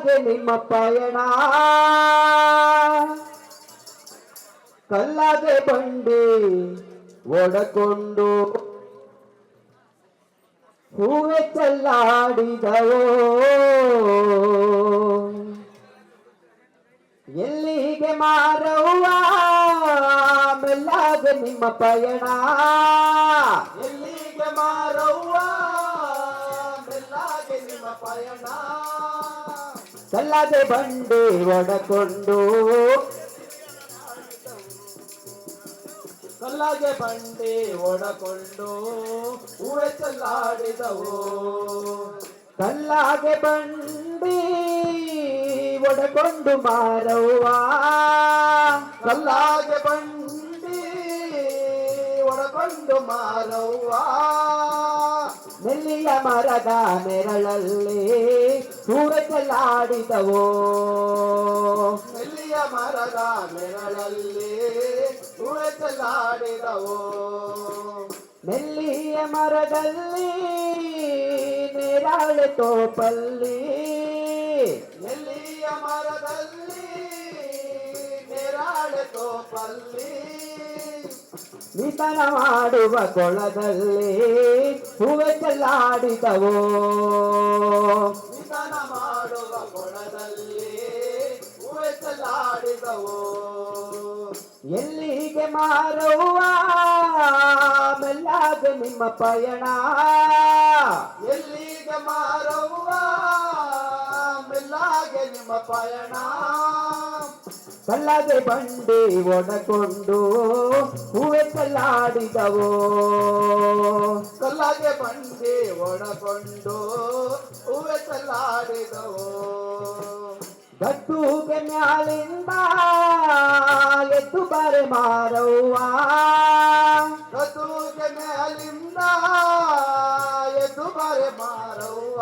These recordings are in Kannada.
ಕಲ್ಲಾಗೆ ನಿಮ್ಮ ಪಯಣ. ಕಲ್ಲಾಗೆ ಬಂಡಿ ಒಡಕೊಂಡು ಹೂವೆ ಚಲ್ಲಾಡಿದವೋ? ಎಲ್ಲಿಗೆ ಮಾರವ್ವ? ಮೆಲ್ಲಾಗೆ ನಿಮ್ಮ ಪಯಣ. ಎಲ್ಲಿಗೆ ಮಾರವ್ವ? ಮೆಲ್ಲಾಗೆ ನಿಮ್ಮ ಪಯಣ. ಕಲ್ಲಾಗೆ ಬಂಡೆ ಒಡಕೊಂಡು. ಕಲ್ಲಾಗೆ ಬಂಡೆ ಒಡಕೊಂಡು. ಹೂವೆ ಚಲ್ಲಾಡಿದವು. ಕಲ್ಲಾಗೆ ಬಂಡಿ ಒಡಕೊಂಡು ಮಾರವ್ವ. ಕಲ್ಲಾಗೆ ಬಂಡಿ ಒಡಕೊಂಡು ಮಾರವ್ವ. ನೆಲ್ಲಿಯ ಮರದ ನೆರಳಲ್ಲಿ ಚೆಲ್ಲಾಡಿದವೋ ನೆಲ್ಲಿಯ ಮರದ ನೆರಳಲ್ಲಿ ಚೆಲ್ಲಾಡಿದವು ನೆಲ್ಲಿಯ ಮರದಲ್ಲಿ ನೆರಳು ತೋಪಲ್ಲಿ. ನೆಲ್ಲಿಯ ಮರದಲ್ಲಿ ನೆರಳು ತೋಪಲ್ಲಿ. ನಿತನ ಮಾಡುವ ಕೊಳದಲ್ಲಿ ಹೂವೆ ಚೆಲ್ಲಾಡಿದವೋ? ಮಾಡುವ ಕೊಳದಲ್ಲಿ ಹೂವೆ ಚೆಲ್ಲಾಡಿದವು? ಎಲ್ಲಿಗೆ ಮಾರುವ? ಮೆಲ್ಲಾದ ನಿಮ್ಮ ಪಯಣ. ಎಲ್ಲಿಗೆ ಮಾರುವ? ಮೆಲ್ಲಾಗೆ ನಿಮ್ಮ ಪಯಣ. ಕಲ್ಲದೆ ಬಂಡಿ ಒಡಕೊಂಡು ಚೆಲ್ಲಾಡಿದವೋ ಕಲ್ಲಾಗೆ ಬಂಡಿ ಒಡಕೊಂಡು ಹೂವೆ ಗಟ್ಟು ಹೂಗೆ ಮ್ಯಾಲಿಂದ ಎದ್ದು ಬರೆ ಮಾರವ್ವ? ಗಟ್ಟೂಗೆ ಮ್ಯಾಲಿಂದ ಎದ್ದು ಬರೆ ಮಾರವ್ವ?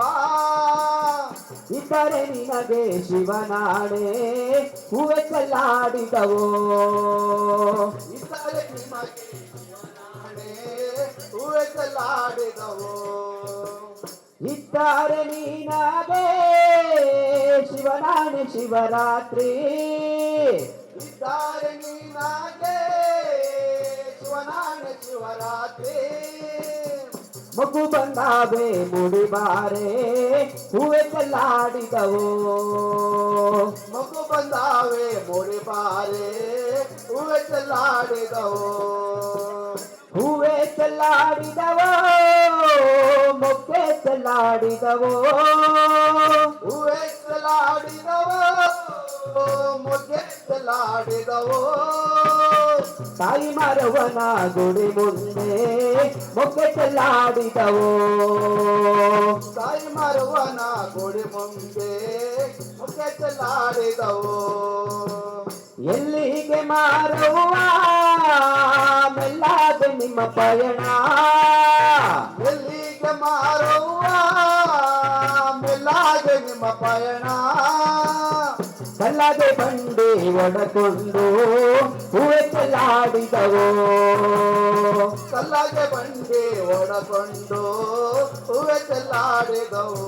ಇದ್ದರೆ ನಿನಗೆ ಶಿವನಾಡೆ ಹೂವೆ ಚೆಲ್ಲಾಡಿದವೋ ಇದ್ದಾರೆ ನೀನಾಗೆ ಶಿವನಾಣೆ ಶಿವರಾತ್ರಿ ಇದ್ದಾರೆ ನೀನಾಗೆ ಶಿವನಾನ ಶಿವರಾತ್ರಿ ಮಗು ಬಂದಾವೆ ಮುಡಿಬಾರೆ ಹೂವೆ ಚೆಲ್ಲಾಡಿದವೋ ಮಗು ಬಂದಾವೆ ಮುಡಿಬಾರೆ ಮೊಗ್ಗೆ ಚೆಲ್ಲಾಡಿದವೋ ಹೂವೆ ಚೆಲ್ಲಾಡಿದವು ಮುಗ್ಗೆ ಚೆಲ್ಲಾಡಿದವು ತಾಯಿ ಮರವನ ಗುಡಿ ಮುಂದೆ ಮೊಗ್ಗೆ ಚೆಲ್ಲಾಡಿದವೋ ತಾಯಿ ಮರುವನ ಗುಡಿ ಮುಂದೆ ಮುಗ್ಗೆ ಚೆಲ್ಲಾಡಿದವು ಎಲ್ಲಿಗೆ ಮಾರವ್ವ ಮೆಲ್ಲಾದೆ ನಿಮ್ಮ ಪಯಣ ಎಲ್ಲಿಗೆ ಮಾರವ್ವ ಮೆಲ್ಲಾಗೆ ನಿಮ್ಮ ಪಯಣ. ಕಲ್ಲದೆ ಬಂಡೆ ಒಡಕೊಂಡು ಹೂವೆ ಚೆಲ್ಲಾಡಿದವೋ ಸಲ್ಲದೆ ಬಂಡೆ ಒಡಕೊಂಡು ಹೂವೆ ಚೆಲ್ಲಾಡಿದವು